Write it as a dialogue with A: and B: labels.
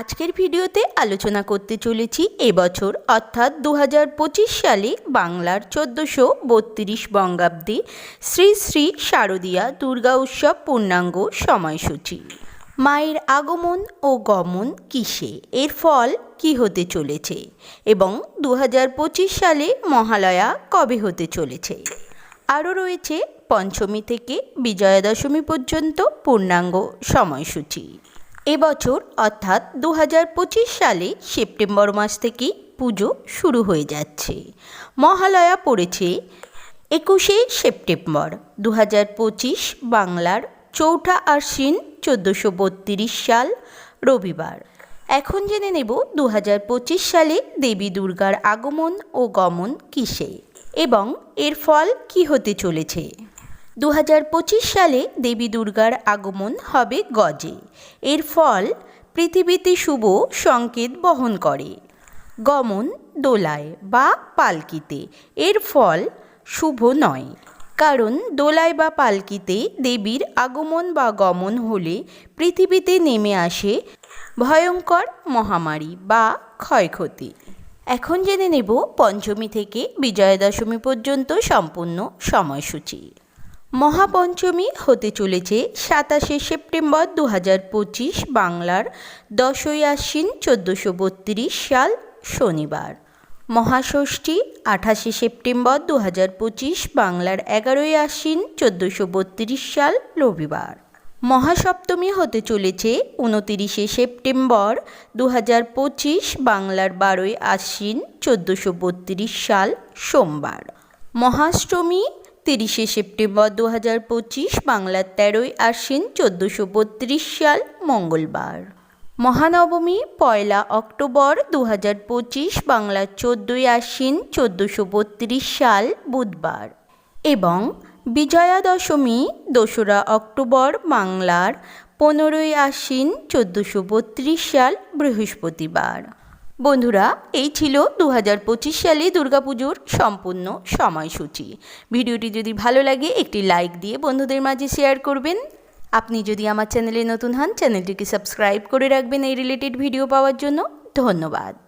A: আজকের ভিডিওতে আলোচনা করতে চলেছি এবছর অর্থাৎ দু হাজার পঁচিশ সালে বাংলার চোদ্দোশো বত্রিশ বঙ্গাব্দে শ্রী শ্রী শারদীয়া দুর্গা উৎসব পূর্ণাঙ্গ সময়সূচি। মায়ের আগমন ও গমন কিসে? এর ফল কি হতে চলেছে? এবং দু হাজার পঁচিশ সালে মহালয়া কবে হতে চলেছে? আরও রয়েছে পঞ্চমী থেকে বিজয়া দশমী পর্যন্ত পূর্ণাঙ্গ সময়সূচি। এবছর, অর্থাৎ দু হাজার পঁচিশ সালে সেপ্টেম্বর মাস থেকেই পুজো শুরু হয়ে যাচ্ছে। মহালয়া পড়েছে একুশে সেপ্টেম্বর দু হাজার পঁচিশ বাংলার চৌঠা আশ্বিন চোদ্দোশো বত্রিশ সাল, রবিবার। এখন জেনে নেব দু হাজার পঁচিশ সালে দেবী দুর্গার আগমন ও গমন কিসে এবং এর ফল কি হতে চলেছে। দু হাজার পঁচিশ সালে দেবী দুর্গার আগমন হবে গজে। এর ফল পৃথিবীতে শুভ সংকেত বহন করে। গমন দোলায় বা পালকিতে এর ফল শুভ নয়। কারণ দোলায় বা পালকিতে দেবীর আগমন বা গমন হলে পৃথিবীতে নেমে আসে ভয়ঙ্কর মহামারী বা ক্ষয়ক্ষতি। এখন জেনে নেব পঞ্চমী থেকে বিজয়া দশমী পর্যন্ত সম্পূর্ণ সময়সূচি। মহাপঞ্চমী হতে চলেছে সাতাশে সেপ্টেম্বর দু হাজার পঁচিশ বাংলার দশই আশ্বিন চোদ্দোশো সাল শনিবার। মহাষষ্ঠী আঠাশে সেপ্টেম্বর দু হাজার পঁচিশ বাংলার এগারোই আশ্বিন চোদ্দোশো সাল রবিবার। মহাসপ্তমী হতে চলেছে উনতিরিশে সেপ্টেম্বর দু হাজার পঁচিশ বাংলার বারোই আশ্বিন চোদ্দোশো সাল সোমবার। মহাষ্টমী তিরিশে সেপ্টেম্বর দু হাজার পঁচিশ বাংলার তেরোই আশ্বিন চোদ্দোশো বত্রিশ সাল মঙ্গলবার। মহানবমী, পয়লা অক্টোবর দু হাজার পঁচিশ বাংলার চোদ্দোই আশ্বিন চোদ্দোশো বত্রিশ সাল বুধবার এবং বিজয়া দশমী দোসরা অক্টোবর বাংলার পনেরোই আশ্বিন চোদ্দোশো বত্রিশ সাল বৃহস্পতিবার। বন্ধুরা, এই ছিল দু হাজার পঁচিশ সালে দুর্গাপুজোর সম্পূর্ণ সময়সূচি। ভিডিওটি যদি ভালো লাগে, একটি লাইক দিয়ে বন্ধুদের মাঝে শেয়ার করবেন। আপনি যদি আমার চ্যানেলে নতুন হন, চ্যানেলটিকে সাবস্ক্রাইব করে রাখবেন এই রিলেটেড ভিডিও পাওয়ার জন্য। ধন্যবাদ।